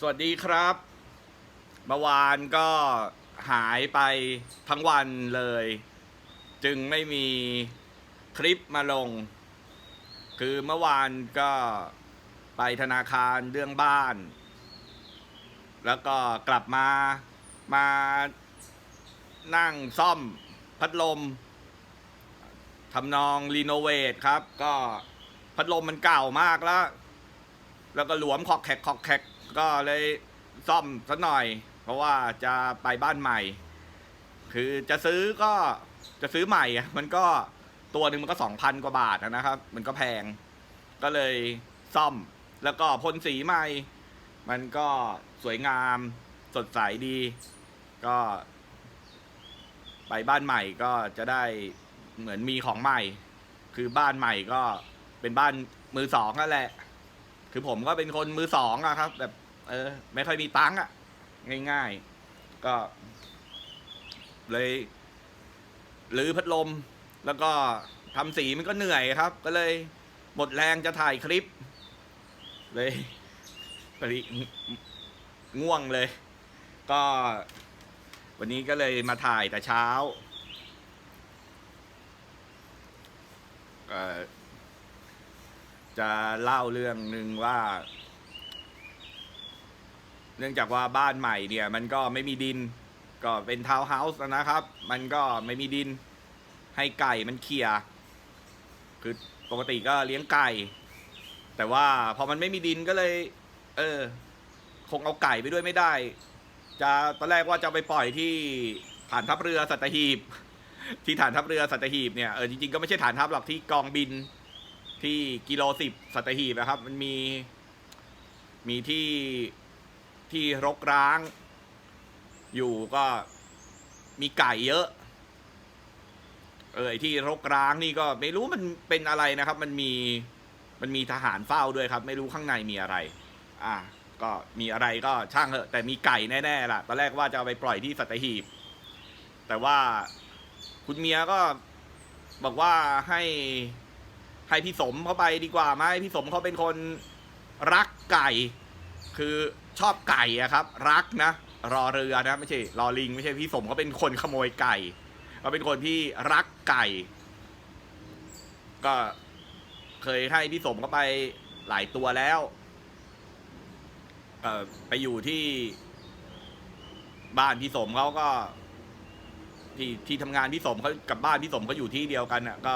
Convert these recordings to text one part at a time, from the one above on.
สวัสดีครับ เมื่อวานก็หายไปทั้งวันเลย จึงไม่มีคลิปมาลง คือเมื่อวานก็ไปธนาคารเรื่องบ้าน แล้วก็กลับมามานั่งซ่อมพัดลมทำนองรีโนเวทครับ ก็พัดลมมันเก่ามากแล้ว แล้วก็หลวมขอกแขกขอกแขก ก็เลยซ่อมสักหน่อย เพราะว่าจะไปบ้านใหม่ คือจะซื้อก็จะซื้อใหม่ มันก็ตัวหนึ่งมันก็สองพันกว่าบาทนะครับ มันก็แพง ก็เลยซ่อมแล้วก็พ่นสีใหม่ มันก็สวยงามสดใสดี ก็ ไปบ้านใหม่ก็จะได้เหมือนมีของใหม่ คือบ้านใหม่ก็เป็นบ้านมือสองนั่นแหละ คือผมก็เป็นคนมือสองอะครับ แบบ เออ ไม่ค่อยมีตังค์อะง่ายๆ ก็ เลยหรือพัดลม แล้วก็ทำสีมันก็เหนื่อยครับ ก็เลยหมดแรงจะถ่ายคลิป เลยปริง่วงเลย ก็ วันนี้ก็เลยมาถ่ายแต่เช้าจะเล่าเรื่องหนึ่งว่า เนื่องจากว่าบ้านใหม่เนี่ยมันก็ไม่มีดิน ก็เป็นทาวน์เฮาส์นะครับ มันก็ไม่มีดินให้ไก่มันเขี่ยคือปกติก็เลี้ยงไก่ แต่ว่าพอมันไม่มีดินก็เลย เออ คงเอาไก่ไปด้วยไม่ได้ จะตอนแรกว่าจะไปปล่อยที่ฐานทัพเรือสัตหีบ ที่ฐานทัพเรือสัตหีบเนี่ยเออจริงๆก็ไม่ใช่ฐานทัพหรอกที่กองบินที่กิโลสิบสัตหีบนะครับ มันมีมีที่ ที่รกร้าง อยู่ก็มีไก่เยอะ เออที่รกร้างนี่ก็ไม่รู้มันเป็นอะไรนะครับ มันมีมันมีทหารเฝ้าด้วยครับ ไม่รู้ข้างในมีอะไร อะก็มีอะไรก็ช่างเถอะแต่มีไก่แน่ๆล่ะตอนแรกว่าจะเอาไปปล่อยที่สัตหีบ แต่ว่าคุณเมียก็บอกว่าให้ให้พี่สมเขาไปดีกว่าไหมพี่สมเขาเป็นคนรักไก่ คือ ชอบไก่อะครับ รักนะรอเรือนะไม่ใช่รอลิง ไม่ใช่พี่สมเขาเป็นคนขโมยไก่เขาเป็นคนที่รักไก่ ก็เคยให้พี่สมเขาไปหลายตัวแล้วเออไปอยู่ที่ บ้านพี่สมเขาก็ที่ที่ทำงานพี่สมเขากับบ้านพี่สมเขาอยู่ที่เดียวกันอะ ก็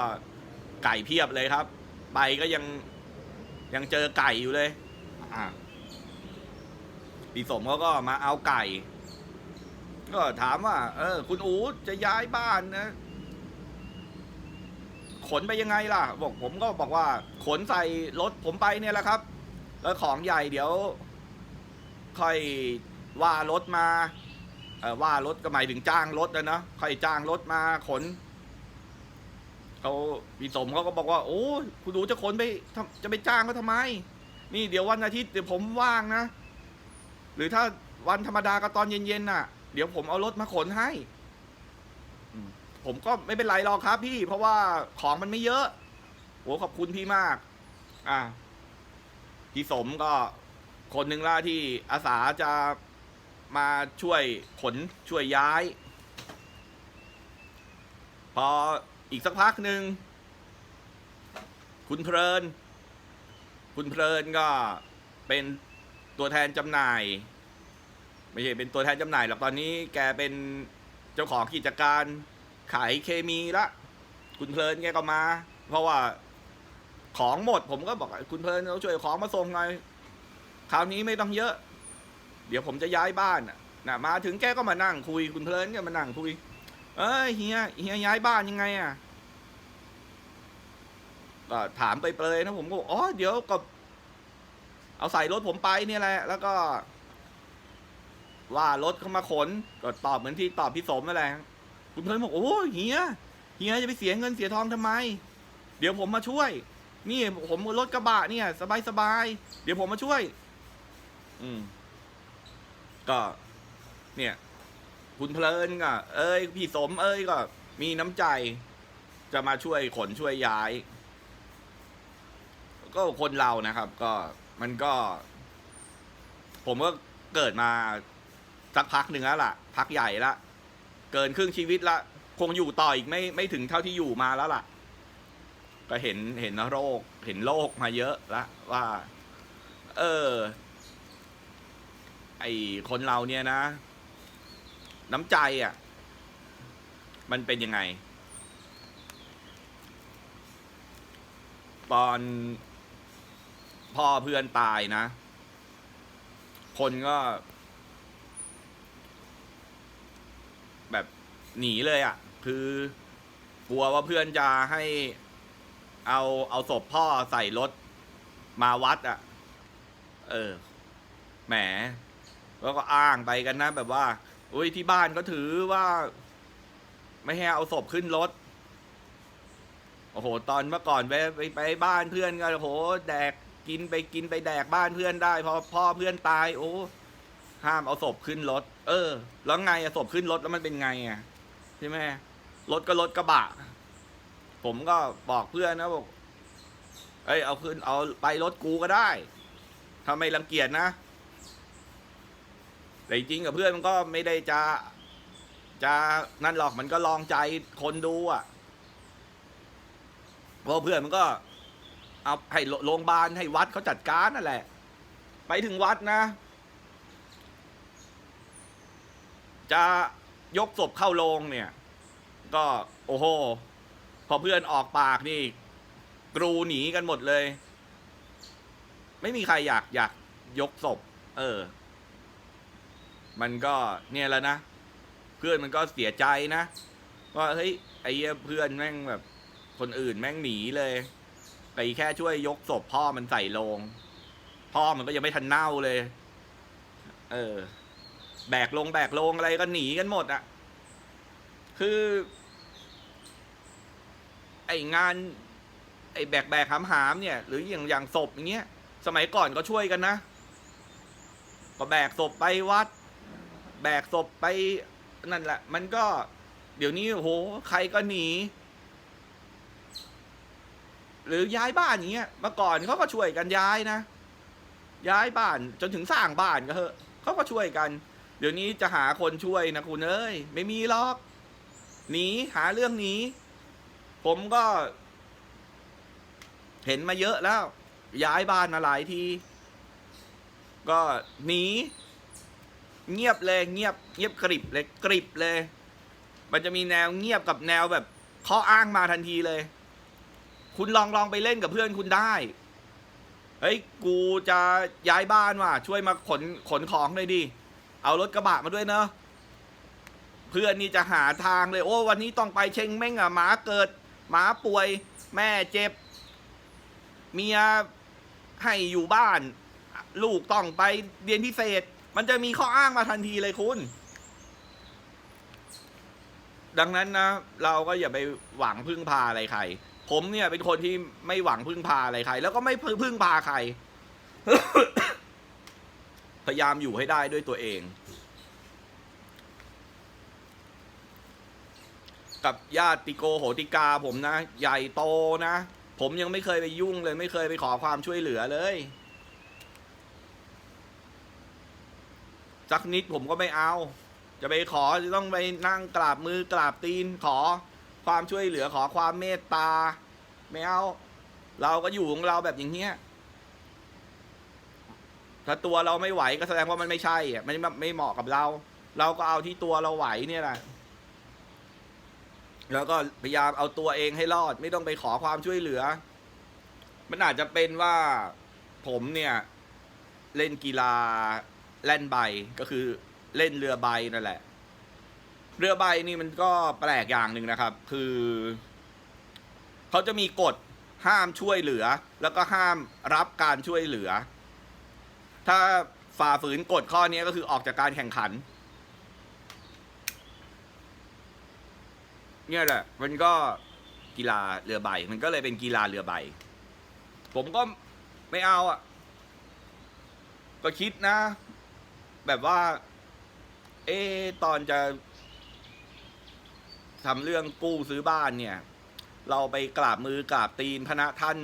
ไก่เพียบเลยครับ ไปก็ยังยังเจอไก่อยู่เลย อ่า พี่สมเขาก็มาเอาไก่ ก็ถามว่า เออ คุณอูจะย้ายบ้านนะขนไปยังไงล่ะ บอกผมก็บอกว่า ขนใส่รถผมไปเนี่ยแหละครับ แล้วของใหญ่เดี๋ยว ค่อยว่ารถมาเออว่ารถก็หมายถึงจ้างรถนะเนาะค่อยจ้างรถมาขนเขาพี่สมเขาก็บอกว่า โอ้คุณดูจะขนไปจะไปจ้างเขาทำไม นี่เดี๋ยววันอาทิตย์เดี๋ยวผมว่างนะ รือถ้าวันธรรมดาก็ตอนเย็นๆน่ะ เดี๋ยวผมเอารถมาขนให้ ผมก็ไม่เป็นไรหรอกครับ พี่ เพราะว่าของมันไม่เยอะโอ้ขอบคุณพี่มาก อะพี่สมก็คนหนึ่งล่ะที่อาสาจะมาช่วยขนช่วยย้าย พออีกสักพักหนึ่งคุณเพลิน คุณเพลินก็เป็นตัวแทนจำหน่าย ไม่ใช่เป็นตัวแทนจำหน่ายหรอกตอนนี้แกเป็นเจ้าของกิจการขายเคมีละคุณเพลินแกก็มา เพราะว่าของหมดผมก็บอกคุณเพลินเราช่วยของมาส่งหน่อยคราวนี้ไม่ต้องเยอะ เดี๋ยวผมจะย้ายบ้านน่ะมาถึงแกก็มานั่งคุยคุณเพลินก็มานั่งคุย เอ้ยเฮียเฮียย้ายบ้านยังไงอะก็ถามไปเปลยนะผมก็บอกอ๋อเดี๋ยวก็เอาใส่รถผมไปเนี่ยแหละ แล้วก็ ว่ารถเข้ามาขนก็ตอบเหมือนที่ตอบพี่สมนั่นแหละคุณเพลินบอกโอ้เฮียเฮียจะไปเสียเงินเสียทองทำไม เดี๋ยวผมมาช่วย นี่ผมรถกระบะเนี่ย สบายสบายเดี๋ยวผมมาช่วย อืม ก็ เนี่ย คุณเพลินก็เอ้ยพี่สม เอ้ยก็ มีน้ำใจ จะมาช่วยขนช่วยย้าย ก็คนเรานะครับ ก็มันก็ ผมก็เกิดมา สักพักหนึ่งแล้วล่ะ พักใหญ่ละเกินครึ่งชีวิตละคงอยู่ต่ออีกไม่ไม่ถึงเท่าที่อยู่มาแล้วล่ะ ก็เห็นเห็นโรค เห็นโรคมาเยอะละว่า เออ ไอคนเราเนี่ยนะ น้ำใจอะ มันเป็นยังไง ตอนพ่อเพื่อนตายนะ คนก็ แบบ หนีเลยอะ่ะ คือกลัวว่าเพื่อนจะให้เอาเอาศพพ่อใส่รถมาวัดอะ่ะ เออ แหม แล้วก็อ้างไปกันนะ แบบว่าอุ้ยที่บ้านก็ถือว่า ไม่ให้เอาศพขึ้นรถ โอ้โห ตอนเมื่อก่อนไปไปไปบ้านเพื่อนก็โอ้โห แดกกินไปกินไปแดกบ้านเพื่อนได้พอพ่อเพื่อนตาย โอ้ห้ามเอาศพขึ้นรถ เออ แล้วไงอะศพขึ้นรถแล้วมันเป็นไงอะ ใช่ไหมรถก็รถกระบะ ผมก็บอกเพื่อนนะบอกเอ้ยเอาขึ้นเอาไปรถกูก็ได้ถ้าไม่รังเกียจนะ แต่จริงกับเพื่อนมันก็ไม่ได้จะ จะนั่นหรอกมันก็ลองใจคนดูอะเพราะเพื่อนมันก็เอาให้โรงพยาบาลให้วัดเขาจัดการนั่นแหละ ไปถึงวัดนะ จะ ยกศพเข้าโรงเนี่ย ก็โอ้โห พอเพื่อนออกปากนี่ กรูหนีกันหมดเลย ไม่มีใครอยากอยากยกศพ เออ มันก็เนี่ยแล้วนะ เพื่อนมันก็เสียใจนะว่าเฮ้ยไอ้เพื่อนแม่งแบบ คนอื่นแม่งหนีเลยไปแค่ช่วยยกศพพ่อมันใส่โลง พ่อมันก็ยังไม่ทันเน่าเลย เออ แบกลงแบกลงอะไรก็หนีกันหมดอะ่ะคือ ไองาน ไอแบกแบกหามหามเนี่ย หรืออย่างอย่างศพอย่างเงี้ย สมัยก่อนก็ช่วยกันนะ ก็แบกศพไปวัด แบกศพไปนั่นแหละ มันก็ เดี๋ยวนี้โอ้โหใครก็หนี หรือย้ายบ้านอย่างเงี้ยเมื่อก่อนเขาก็ช่วยกันย้ายนะย้ายบ้านจนถึงสร้างบ้านก็เถอะเขาก็ช่วยกัน เดี๋ยวนี้จะหาคนช่วยนะคุณเอ้ยไม่มีหรอกหนีหาเรื่องหนีผมก็ เห็นมาเยอะแล้ว ย้ายบ้านมาหลายที ก็หนีเงียบเลยเงียบ เงียบกริบเลยกริบเลย มันจะมีแนวเงียบกับแนวแบบข้ออ้างมาทันทีเลย คุณลองลองไปเล่นกับเพื่อนคุณได้เฮ้ยกูจะย้ายบ้านว่ะช่วยมาขนขนของเลยดิ เอารถกระบะมาด้วยเนอะเพื่อนนี่จะหาทางเลยโอ้วันนี้ต้องไปเชงเม้งอะหมาเกิด หมาป่วย แม่เจ็บ เมียให้อยู่บ้าน ลูกต้องไปเรียนพิเศษ มันจะมีข้ออ้างมาทันทีเลยคุณ ดังนั้นนะ เราก็อย่าไปหวังพึ่งพาอะไรใคร ผมเนี่ยเป็นคนที่ไม่หวังพึ่งพาอะไรใคร แล้วก็ไม่พึ่งพาใคร พยายามอยู่ให้ได้ด้วยตัวเอง กับญาติโกโหติกาผมนะ ใหญ่โตนะ ผมยังไม่เคยไปยุ่งเลย ไม่เคยไปขอความช่วยเหลือเลยสักนิดผมก็ไม่เอา จะไปขอจะต้องไปนั่งกราบมือกราบตีน ขอความช่วยเหลือขอความเมตตา ไม่เอา เราก็อยู่ของเราแบบอย่างเงี้ยถ้าตัวเราไม่ไหวก็แสดงว่ามันไม่ใช่อะมันไม่เหมาะกับเรา เราก็เอาที่ตัวเราไหวเนี่ยแหละ แล้วก็พยายามเอาตัวเองให้รอด ไม่ต้องไปขอความช่วยเหลือ มันอาจจะเป็นว่าผมเนี่ย เล่นกีฬาแล่นใบก็คือเล่นเรือใบนั่นแหละ เรือใบนี่มันก็แปลกอย่างหนึ่งนะครับ คือเขาจะมีกฎห้ามช่วยเหลือ แล้วก็ห้ามรับการช่วยเหลือ ถ้าฝ่าฝืนกฎข้อนี้ก็คือออกจากการแข่งขัน เนี่ยแหละ มันก็กีฬาเรือใบ มันก็เลยเป็นกีฬาเรือใบ ผมก็ไม่เอาอะ ก็คิดนะ แบบว่า เอตอนจะทำเรื่องกู้ซื้อบ้านเนี่ย เราไปกราบมือกราบตีนพระท่าน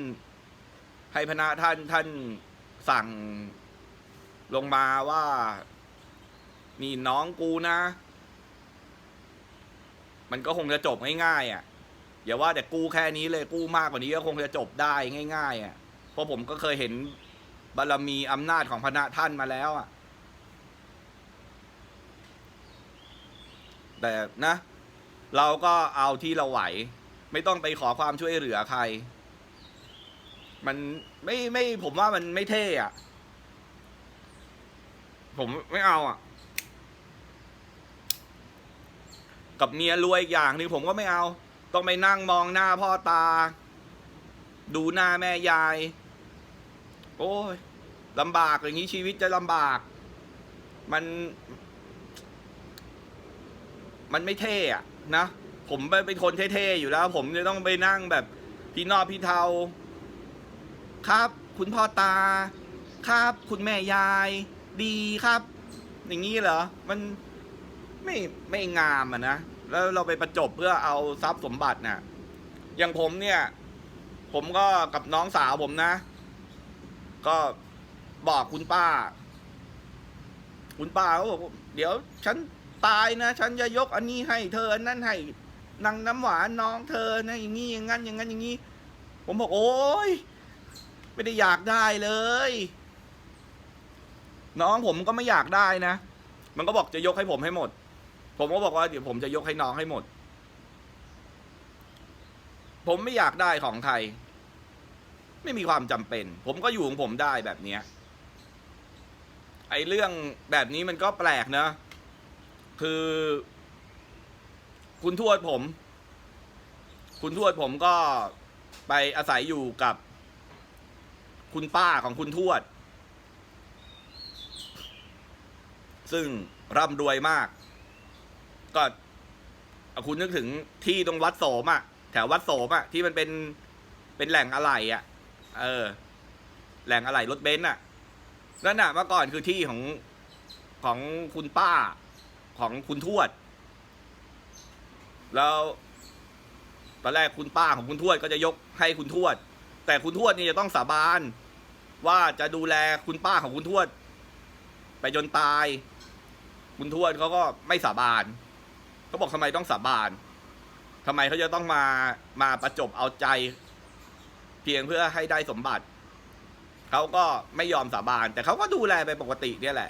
ให้พระท่านท่านสั่งลงมาว่า นี่น้องกูนะ มันก็คงจะจบง่ายๆอะอย่าว่าแต่กู้แค่นี้เลยกู้มากกว่านี้ก็คงจะจบได้ง่าย ๆอะเพราะผมก็เคยเห็นบารมีอำนาจของพระท่านมาแล้วอะ แต่นะ เราก็เอาที่เราไหว ไม่ต้องไปขอความช่วยเหลือใคร มันไม่ไม่ผมว่ามันไม่เท่อะผมไม่เอาอะ กับเมียรวยอีกอย่างหนึงผมก็ไม่เอา ต้องไปนั่งมองหน้าพ่อตา ดูหน้าแม่ยาย โอ้ยลำบากอย่างนี้ชีวิตจะลำบาก มัน มันไม่เท่อะนะผมเป็นคนเท่ๆอยู่แล้ว ผมจะต้องไปนั่งแบบพี่นอพี่เทา ครับ คุณพ่อตา ครับ คุณแม่ยาย ดีครับ อย่างนี้เหรอ มัน ไม่ไม่งามอะนะแล้วเราไปประจบเพื่อเอาทรัพย์สมบัติน่ะ อย่างผมเนี่ย ผมก็กับน้องสาวผมนะ ก็บอกคุณป้า คุณป้าก็บอกเดี๋ยวฉันตายนะ ฉันจะยกอันนี้ให้เธออันนั้นให้นางน้ำหวานน้องเธอนะอย่างนี้อย่างนั้นอย่างนั้นอย่างนี้ ผมบอกโอ้ยไม่ได้อยากได้เลย น้องผมก็ไม่อยากได้นะ มันก็บอกจะยกให้ผมให้หมด ผมก็บอกว่าเดี๋ยวผมจะยกให้น้องให้หมด ผมไม่อยากได้ของใคร ไม่มีความจำเป็น ผมก็อยู่ของผมได้แบบเนี้ยไอ้เรื่องแบบนี้มันก็แปลกนะ คือ คุณทวดผม คุณทวดผมก็ไปอาศัยอยู่กับ คุณป้าของคุณทวด ซึ่งร่ำรวยมาก ก็คุณนึกถึงที่ตรงวัดโสมอะแถววัดโสมอะที่มันเป็นเป็นแหล่งอะไหล่อะเออ แหล่งอะไหล่รถเบนซ์อะนั่นน่ะเมื่อก่อนคือที่ของของคุณป้าของคุณทวด แล้วตอนแรกคุณป้าของคุณทวดก็จะยกให้คุณทวด แต่คุณทวดนี่จะต้องสาบานว่าจะดูแลคุณป้าของคุณทวด ไปจนตาย คุณทวดเขาก็ไม่สาบาน เขาบอกทำไมต้องสาบานทำไมเขาจะต้องมามาประจบเอาใจ เพียงเพื่อให้ได้สมบัติ เขาก็ไม่ยอมสาบาน แต่เขาก็ดูแลไปปกติเนี่ยแหละ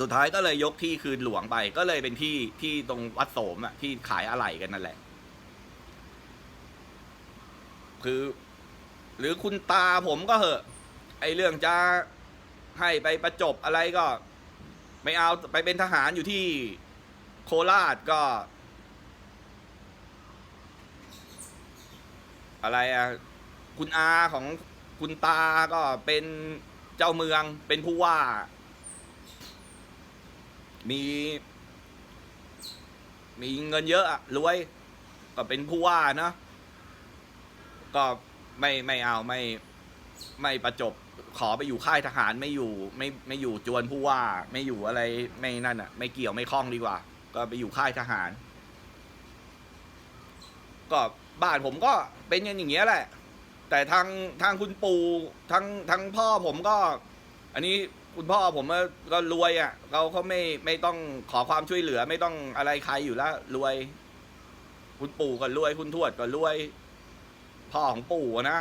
สุดท้ายก็เลยยกที่คืนหลวงไป ก็เลยเป็นที่ที่ตรงวัดโสมอะที่ขายอะไหล่กันนั่นแหละ คือ หรือคุณตาผมก็เหอะ ไอเรื่องจะให้ไปประจบอะไรก็ ไม่เอาไปเป็นทหารอยู่ที่ โคราชก็ อะไรอะคุณอาของคุณตาก็เป็นเจ้าเมืองเป็นผู้ว่า มี มีเงินเยอะอะรวย ก็เป็นผู้ว่านะก็ไม่ไม่เอาไม่ไม่ประจบขอไปอยู่ค่ายทหารไม่อยู่ ไม่ไม่อยู่จวนผู้ว่า ไม่อยู่อะไรไม่นั่นอะ ไม่เกี่ยวไม่คล้องดีกว่า ก็ไปอยู่ค่ายทหาร ก็บ้านผมก็เป็นอย่างเงี้ยแหละ แต่ทางทางคุณปู่ทางทางพ่อผมก็ อันนี้คุณพ่อผมก็รวยอะเขาเขาไม่ไม่ต้องขอความช่วยเหลือ ไม่ต้องอะไรใครอยู่แล้วรวย คุณปู่ก็รวย คุณทวดก็รวย พ่อของปู่นะ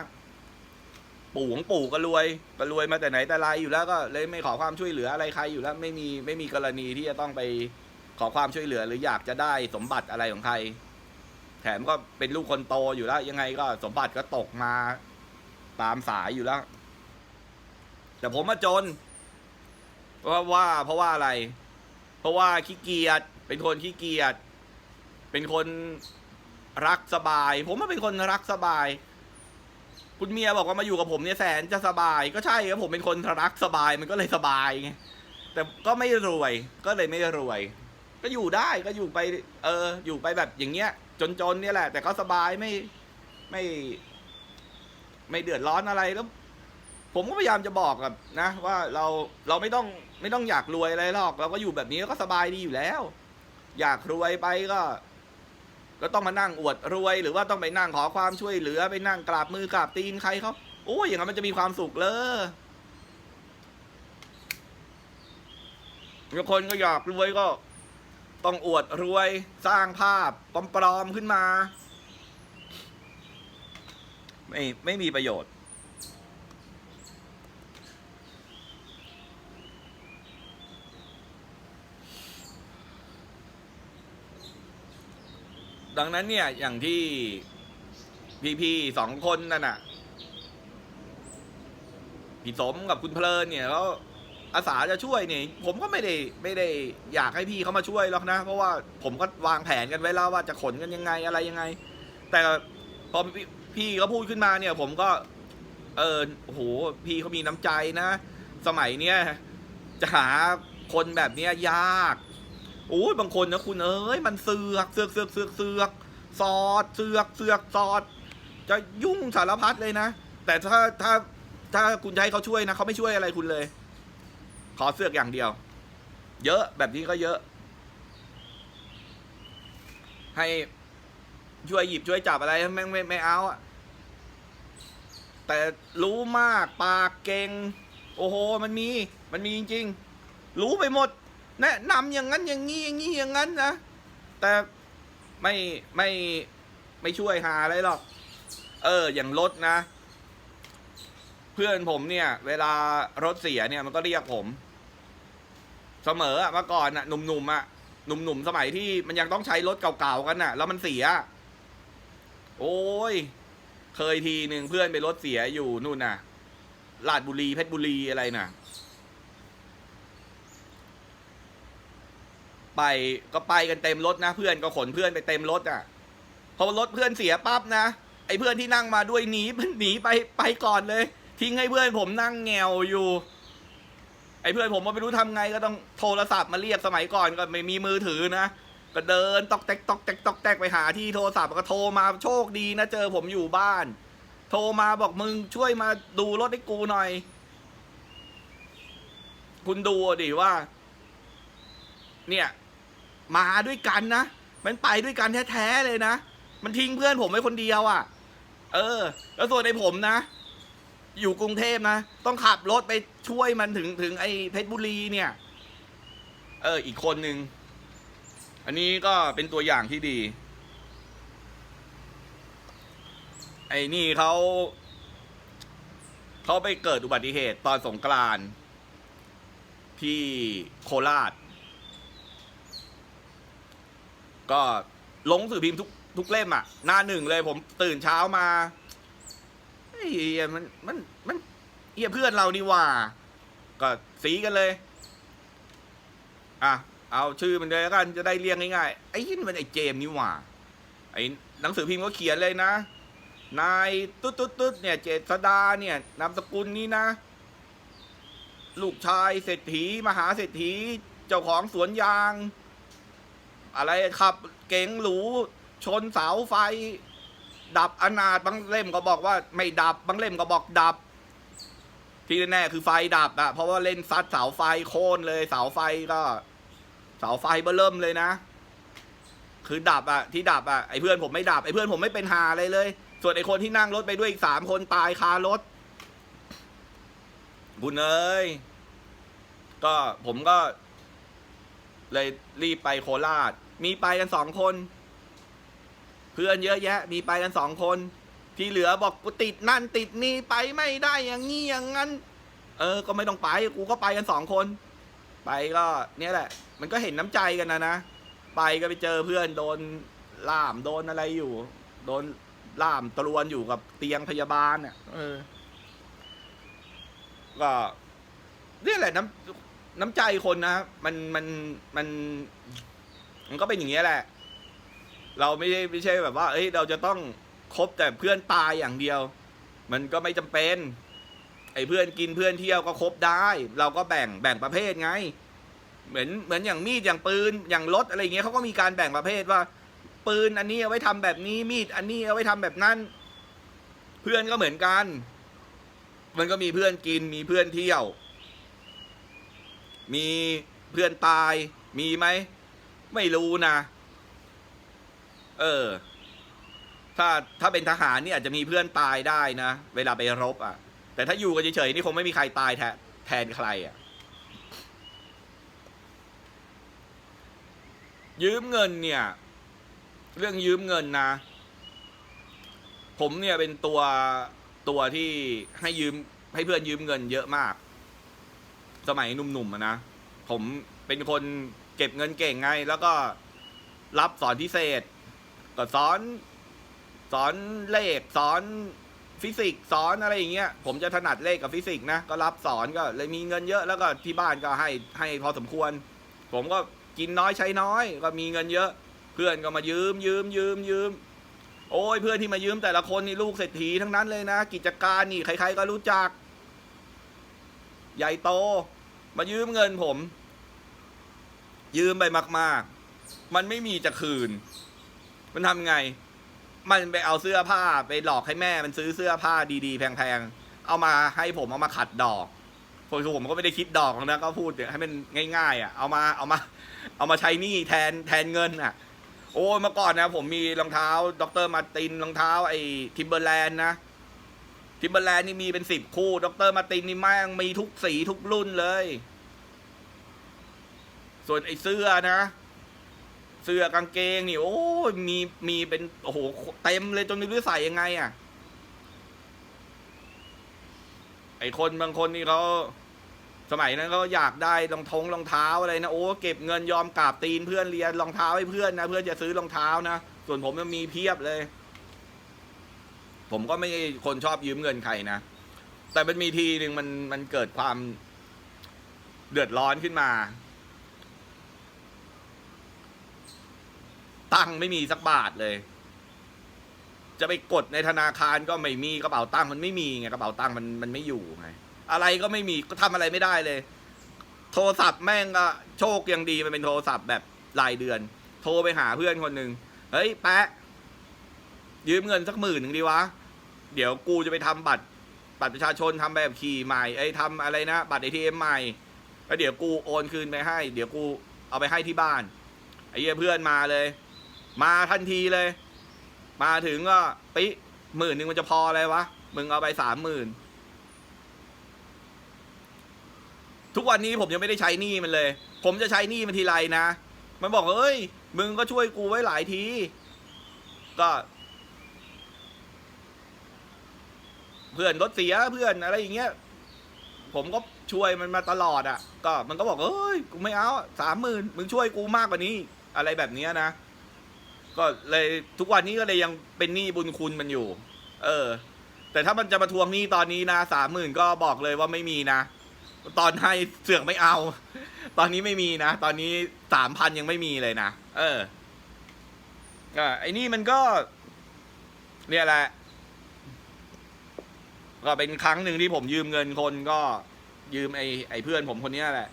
ปู่ของปู่ก็รวยก็รวยมาแต่ไหนแต่ไรอยู่แล้วก็เลยไม่ขอความช่วยเหลืออะไรใครอยู่แล้ว ไม่มีไม่มีกรณีที่จะต้องไป ขอความช่วยเหลือหรืออยากจะได้สมบัติอะไรของใคร แถมก็เป็นลูกคนโตอยู่แล้ว ยังไงก็สมบัติก็ตกมาตามสายอยู่แล้ว แต่ผมมาจนเพราะว่า เพราะว่าอะไร เพราะว่าขี้เกียจเป็นคนขี้เกียจเป็นคนรักสบาย ผมก็เป็นคนรักสบาย คุณเมียบอกว่ามาอยู่กับผมเนี่ยแสนจะสบาย ก็ใช่ครับผมเป็นคนรักสบายมันก็เลยสบายไงแต่ก็ไม่รวยก็เลยไม่รวย ก็อยู่ได้ก็อยู่ไป เออ อยู่ไปแบบอย่างเงี้ย จนๆเนี่ยแหละ แต่ก็สบายไม่ไม่ ไม่เดือดร้อนอะไรแล้ว ผมก็พยายามจะบอกกับนะ ว่าเราเราไม่ต้องไม่ต้องอยากรวยอะไรหรอกเราก็อยู่แบบนี้ก็สบายดีอยู่แล้ว อยากรวยไปก็ก็ต้องมานั่งอวดรวย หรือว่าต้องไปนั่งขอความช่วยเหลือไปนั่งกราบมือกราบตีนใครเขาโอ้ยอย่างนั้นมันจะมีความสุขเลยบางคนก็อยากรวยก็ ต้องอวดรวยสร้างภาพปลอมๆขึ้นมา ไม่ไม่มีประโยชน์ ดังนั้นเนี่ย อย่างที่พี่ๆสองคนนั่นน่ะ พี่สมกับคุณเพลินเนี่ยแล้ว อาสาจะช่วยเนี่ยผมก็ไม่ได้ไม่ได้อยากให้พี่เขามาช่วยหรอกนะ เพราะว่าผมก็วางแผนกันไว้แล้วว่าจะขนกันยังไงอะไรยังไง แต่พอพี่พี่เขาพูดขึ้นมาเนี่ย ผมก็ เออโหพี่เขามีน้ำใจนะ สมัยเนี้ยจะหาคนแบบเนี้ยยากโอ้ยบางคนนะคุณเอ้ยมันเสือกเสือกเสือกเสือกเสือกสอดเสือกเสือกสอด จะยุ่งสารพัดเลยนะ แต่ถ้าถ้าถ้าคุณจะให้เขาช่วยนะเขาไม่ช่วยอะไรคุณเลย อเสือกอย่างเดียว เยอะแบบนี้ก็เยอะ ให้ช่วยหยิบช่วยจับอะไรแม่งไม่ไม่เอาอะแต่รู้มากปากเก่ง โอ้โห มันมี มันมีจริง ๆ รู้ไปหมด แนะนำอย่างนั้นอย่างนี้อย่างนี้อย่างนั้นนะแต่ไม่ไม่ไม่ช่วยหาอะไรหรอก เออ อย่างรถนะ เพื่อนผมเนี่ย เวลารถเสียเนี่ยมันก็เรียกผม เสมออะเมื่อก่อนอะหนุ่มๆอะหนุ่มๆสมัยที่มันยังต้องใช้รถเก่าๆกันน่ะแล้วมันเสีย โอ้ย เคยทีหนึ่งเพื่อนไปรถเสียอยู่นู่นน่ะลาดบุรีเพชรบุรีอะไรน่ะ ไปก็ไปกันเต็มรถนะ เพื่อนก็ขนเพื่อนไปเต็มรถอะพอรถเพื่อนเสียปั๊บนะไอ้เพื่อนที่นั่งมาด้วยหนีหนีไปไปก่อนเลย ทิ้งให้เพื่อนผมนั่งแงวอยู่ ไอ้เพื่อนผมก็ไม่รู้ทำไงก็ต้องโทรศัพท์มาเรียกสมัยก่อนก็ไม่มีมือถือนะก็เดินตอกแตกตอกแตกตอกแตกไปหาที่โทรศัพท์ก็โทรมาโชคดีนะเจอผมอยู่บ้าน โทรมาบอกมึงช่วยมาดูรถให้กูหน่อย คุณดูดิว่า เนี่ย มาด้วยกันนะมันไปด้วยกันแท้ๆเลยนะ มันทิ้งเพื่อนผมไว้คนเดียวอะ่ะ เออ แล้วส่วนในผมนะ อยู่กรุงเทพนะ ต้องขับรถไปช่วยมันถึงถึงไอ้เพชรบุรีเนี่ย เออ อีกคนหนึ่ง อันนี้ก็เป็นตัวอย่างที่ดี ไอ้นี่เขา เขาไปเกิดอุบัติเหตุตอนสงกรานต์ที่โคราช ก็ลงสื่อพิมพ์ทุกทุกเล่มอะ หน้าหนึ่งเลยผมตื่นเช้ามา เฮ้ยมันมันมันเอียเพื่อนเรานี่ว่า ก็สีกันเลย อะเอาชื่อมันเลยวกันจะได้เรียงง่ายๆไอ้ยี่นี่มันไอ้เจมนี่ว่าไอ้หนังสือพิมพ์ก็เขียนเลยนะ นายตุ๊ดตุ๊ดตุ๊ดเนี่ย เจษดาเนี่ยนามสกุลนี้นะ ลูกชายเศรษฐีมหาเศรษฐีเจ้าของสวนยาง อะไรขับเก๋งหรูชนเสาไฟ ดับอนาถบางเล่มก็บอกว่าไม่ดับบางเล่มก็บอกดับ ที่แน่ๆคือไฟดับอะเพราะว่าเล่นซัดเสาไฟโค่นเลยเสาไฟก็ เสาไฟเบิ่มเลยนะ คือดับอะที่ดับอะไอเพื่อนผมไม่ดับไอเพื่อนผมไม่เป็นหาอะไรเลย ส่วนไอคนที่นั่งรถไปด้วยอีกสามคนตายคารถบุญเอ้ยก็ผมก็เลยรีบไปโคราช มีไปกันสองคน เพื่อนเยอะแยะ มีไปกันสองคน ที่เหลือบอกกูติดนั่นติดนี่ไปไม่ได้อย่างนี้อย่างนั้น เออ ก็ไม่ต้องไป กูก็ไปกันสองคน ไปก็เนี่ยแหละ มันก็เห็นน้ำใจกันนะนะ ไปก็ไปเจอเพื่อนโดนล่ามโดนอะไรอยู่ โดนล่ามตรวนอยู่กับเตียงพยาบาลเนี่ยเออ ก็เนี่ยแหละน้ำน้ำใจคนนะมันมันมัน มันก็เป็นอย่างเงี้ยแหละ เราไม่ใช่ไม่ใช่แบบว่า เอ้ย เราจะต้องคบแต่เพื่อนตายอย่างเดียว มันก็ไม่จำเป็น ไอ้เพื่อนกินเพื่อนเที่ยวก็คบได้ เราก็แบ่งแบ่งประเภทไง เหมือนเหมือนอย่างมีดอย่างปืนอย่างรถอะไรเงี้ยเขาก็มีการแบ่งประเภทว่า ปืนอันนี้เอาไว้ทำแบบนี้มีดอันนี้เอาไว้ทำแบบนั้น เพื่อนก็เหมือนกัน มันก็มีเพื่อนกินมีเพื่อนเที่ยว มีเพื่อนตายมีไหมไม่รู้นะ เออ ถ้าถ้าเป็นทหารนี่อาจจะมีเพื่อนตายได้นะ เวลาไปรบอะ แต่ถ้าอยู่กันเฉยๆนี่คงไม่มีใครตายแทนแทนใครอะ ยืมเงินเนี่ย เรื่องยืมเงินนะ ผมเนี่ยเป็นตัวตัวที่ให้ยืมให้เพื่อนยืมเงินเยอะมาก สมัยหนุ่มๆนะ ผมเป็นคนเก็บเงินเก่งไง แล้วก็รับสอนพิเศษ ก็สอน สอนเลขสอนฟิสิกส์สอนอะไรอย่างเงี้ยผมจะถนัดเลขกับฟิสิกส์นะก็รับสอนก็เลยมีเงินเยอะแล้วก็ที่บ้านก็ให้ให้พอสมควร ผมก็กินน้อยใช้น้อยก็มีเงินเยอะ เพื่อนก็มายืมยืมยืมยืมโอ้ยเพื่อนที่มายืมแต่ละคนนี่ลูกเศรษฐีทั้งนั้นเลยนะ กิจการนี่ใครๆก็รู้จัก ใหญ่โต มายืมเงินผม ยืมไปมาก ๆ มันไม่มีจะคืน มันทำไง มันไปเอาเสื้อผ้าไปหลอกให้แม่มันซื้อเสื้อผ้าดีๆ แพงๆ เอามาให้ผมเอามาขัดดอกผมคือผมก็ไม่ได้คิดดอกนะก็พูดให้มันง่ายๆอะเอามาเอามา เอามาใช้นี้แทนแทนเงินอะ โอ้ยเมื่อก่อนนะ ผมมีรองเท้าดรมาร์ตินรองเท้าไอ้ทิมเบอร์แลนด์นะทิมเบอร์แลนด์นี่มีเป็นสิบคู่ดรมาร์ตินนี่แม่งมีทุกสีทุกรุ่นเลย ส่วนไอ้เสื้อนะ เสื้อกางเกงนี่ โอ้ยมีมีเป็นโอ้โหเต็มเลยจนไม่รู้ใส่ยังไงอะ ไอคนบางคนนี่เขาสมัยนั้นเขาอยากได้รองทงรองเท้าอะไรนะโอ้เก็บเงินยอมกราบตีนเพื่อนเรียนรองเท้าให้เพื่อนนะเพื่อนจะซื้อรองเท้านะส่วนผมมันมีเพียบเลย ผมก็ไม่ใช่คนชอบยืมเงินใครนะแต่มันมีทีหนึ่งมันมันเกิดความเดือดร้อนขึ้นมา ตังค์ไม่มีสักบาทเลย จะไปกดในธนาคารก็ไม่มีกระเป๋าตังค์มันไม่มีไงกระเป๋าตังค์มันมันไม่อยู่ไงอะไรก็ไม่มีก็ทำอะไรไม่ได้เลย โทรศัพท์แม่งก็โชคยังดีมันเป็นโทรศัพท์แบบรายเดือน โทรไปหาเพื่อนคนหนึ่งเฮ้ยแปะยืมเงินสักหมื่นหนึ่งดีวะ เดี๋ยวกูจะไปทำบัตรบัตรประชาชนทำแบบขี่ใหม่ไอ้ทำอะไรนะ บัตรเอทีเอ็มใหม่แล้วเดี๋ยวกูโอนคืนไปให้ เดี๋ยวกูเอาไปให้ที่บ้านไอ้เพื่อนมาเลย มาทันทีเลย มาถึงก็ปิหมื่นหนึ่งมันจะพออะไรวะ มึงเอาไปสามหมื่นทุกวันนี้ผมยังไม่ได้ใช้หนี้มันเลย ผมจะใช้หนี้มันทีไรนะ มันบอกเฮ้ย มึงก็ช่วยกูไว้หลายที ก็ เพื่อนรถเสียเพื่อนอะไรอย่างเงี้ย ผมก็ช่วยมันมาตลอดอะ่ะ ก็มันก็บอกเอ้ย กูไม่เอาสามหมื่นมึงช่วยกูมากกว่านี้ อะไรแบบเนี้ยนะ ก็เลยทุกวันนี้ก็เลยยังเป็นหนี้บุญคุณมันอยู่ เออ แต่ถ้ามันจะมาทวงหนี้ตอนนี้นะสามหมื่นก็บอกเลยว่าไม่มีนะ ตอนให้เสือกไม่เอา ตอนนี้ไม่มีนะ ตอนนี้สามพันยังไม่มีเลยนะ เออก็ไอ้นี่มันก็ เนี่ยแหละ ก็เป็นครั้งหนึ่งที่ผมยืมเงินคนก็ยืมไอ้ไอ้เพื่อนผมคนนี้แหละ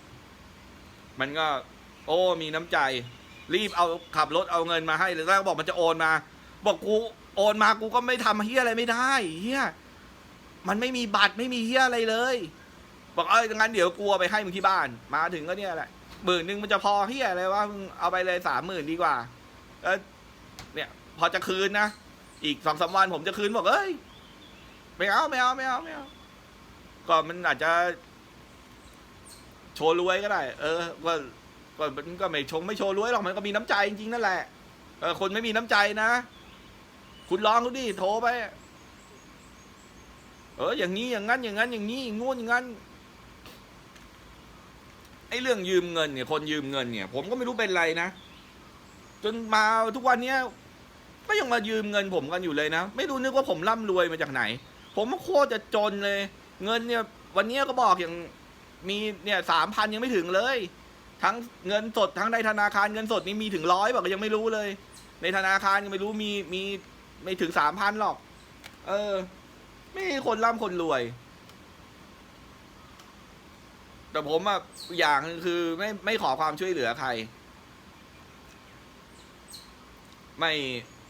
มันก็ โอ้มีน้ำใจ รีบเอาขับรถเอาเงินมาให้เลยแล้วก็บอกมันจะโอนมา บอกกูโอนมากูก็ไม่ทำเฮียอะไรไม่ได้เฮียมันไม่มีบัตรไม่มีเฮียอะไรเลย บอกเอ้ยงั้นเดี๋ยวกูเอาไปให้มึงที่บ้าน มาถึงก็เนี่ยแหละหมื่นหนึ่งมันจะพอเฮียอะไรวะมึงเอาไปเลยสามหมื่นดีกว่าแล้วเนี่ยพอจะคืนนะอีกสองสามวันผมจะคืนบอกเอ้ยไม่เอาไม่เอาไม่เอาไม่เอาก็มันอาจจะ โชว์รวยก็ได้ เออก็ ก็มันก็ไม่ชงไม่โชว์รวยหรอกมันก็มีน้ำใจจริงๆนั่นแหละเออคนไม่มีน้ำใจนะ คุณลองดูดิโทรไป เออ อย่างนี้อย่างนั้นอย่างนั้นอย่างนี้อย่างงู้นอย่างนั้นไอ้เรื่องยืมเงินเนี่ยคนยืมเงินเนี่ย ผมก็ไม่รู้เป็นไรนะ จนมาทุกวันเนี้ยก็ยังมายืมเงินผมกันอยู่เลยนะ ไม่รู้นึกว่าผมร่ำรวยมาจากไหน ผมโคตรจะจนเลย เงินเนี่ย วันเนี้ยก็บอกอย่างมีเนี่ยสามพันยังไม่ถึงเลย ทั้งเงินสดทั้งในธนาคารเงินสดนี่มีถึงร้อยบอกก็ยังไม่รู้เลย ในธนาคารยังไม่รู้มีมีไม่ถึงสามพันหรอก เออ ไม่คนร่ำคนรวย แต่ผมอะอย่างหนึ่งคือไม่ไม่ขอความช่วยเหลือใคร ไม่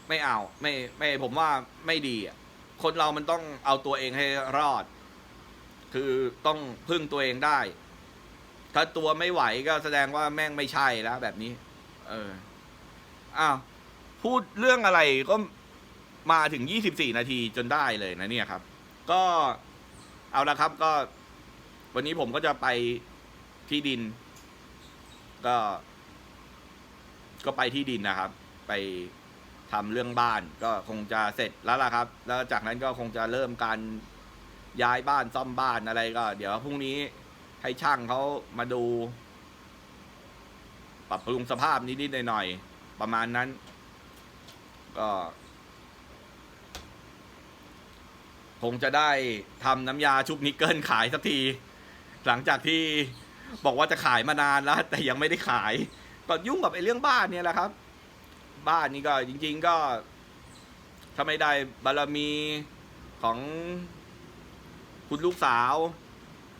ไม่เอาไม่ไม่ผมว่าไม่ดีอะคนเรามันต้องเอาตัวเองให้รอด คือต้องพึ่งตัวเองได้ ถ้าตัวไม่ไหวก็แสดงว่าแม่งไม่ใช่แล้วแบบนี้ เออ อ้าว พูดเรื่องอะไรก็มาถึงยี่สิบสี่นาทีจนได้เลยนะเนี่ยครับ ก็เอาละครับก็ วันนี้ผมก็จะไปที่ดิน ก็ ก็ไปที่ดินนะครับ ไปทำเรื่องบ้านก็คงจะเสร็จแล้วล่ะครับ แล้วจากนั้นก็คงจะเริ่มการย้ายบ้านซ่อมบ้านอะไรก็ เดี๋ยวพรุ่งนี้ ให้ช่างเขามาดู ปรับปรุงสภาพนิดๆหน่อยๆประมาณนั้น ก็ คงจะได้ทำน้ำยาชุบนิกเกิลขายสักที หลังจากที่บอกว่าจะขายมานานแล้ว แต่ยังไม่ได้ขาย ก็ยุ่งกับไอ้เรื่องบ้านเนี่ยแหละครับ บ้านนี่ก็จริง ๆ ก็ถ้าไม่ได้บารมีของคุณลูกสาว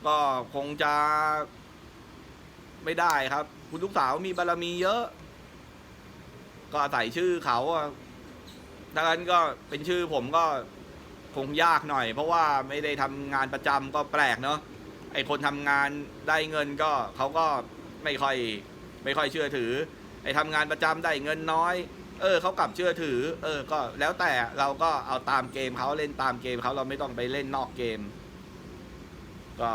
ก็คงจะไม่ได้ครับ คุณลูกสาวมีบารมีเยอะ ก็อาศัยชื่อเขาดังนั้นก็เป็นชื่อผมก็คงยากหน่อย เพราะว่าไม่ได้ทำงานประจำก็แปลกเนาะไอคนทำงานได้เงินก็เขาก็ไม่ค่อยไม่ค่อยเชื่อถือ ไอทำงานประจำได้เงินน้อย เออเขากลับเชื่อถือ เออก็แล้วแต่เราก็เอาตามเกมเขาเล่นตามเกมเขาเราไม่ต้องไปเล่นนอกเกม ก็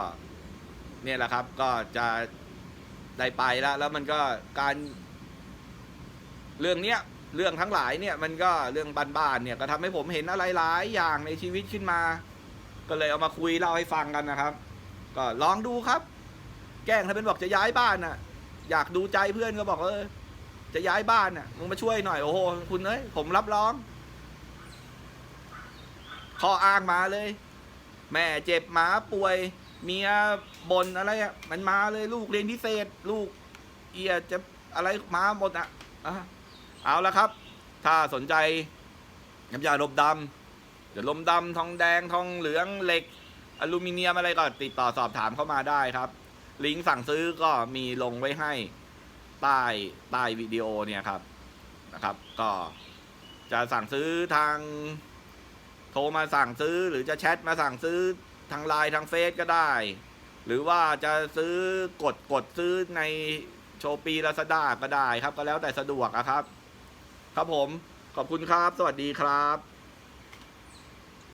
เนี่ยแหละครับก็จะได้ไปแล้วแล้วมันก็การเรื่องเนี้ยเรื่องทั้งหลายเนี่ยมันก็เรื่องบ้านๆเนี่ยก็ทำให้ผมเห็นอะไรหลายอย่างในชีวิตขึ้นมา ก็เลยเอามาคุยเล่าให้ฟังกันนะครับ ก็ลองดูครับ แกล้งถ้าเป็นบอกจะย้ายบ้านน่ะ อยากดูใจเพื่อนก็บอกเออจะย้ายบ้านน่ะมึงมาช่วยหน่อยโอ้โหคุณเอ้ยผมรับรองข้ออ้างมาเลย แม่เจ็บหมาป่วย เมียบนอะไรอะมันมาเลยลูกเรียนพิเศษ ลูก เอียจะอะไรมาหมดอะอะเอาละครับ ถ้าสนใจน้ำยาลมดำเดี๋ยวลมดำทองแดงทองเหลืองเหล็ก อลูมิเนียมอะไรก็ติดต่อสอบถามเข้ามาได้ครับ ลิงก์สั่งซื้อก็มีลงไว้ให้ใต้ใต้วิดีโอเนี่ยครับนะครับ ก็จะสั่งซื้อทางโทรมาสั่งซื้อหรือจะแชทมาสั่งซื้อ ทางไลน์ทางเฟซก็ได้ หรือว่าจะซื้อกดกดซื้อในโชปีลาซาด้าก็ได้ครับ ก็แล้วแต่สะดวกอะครับ ครับผมขอบคุณครับ สวัสดีครับ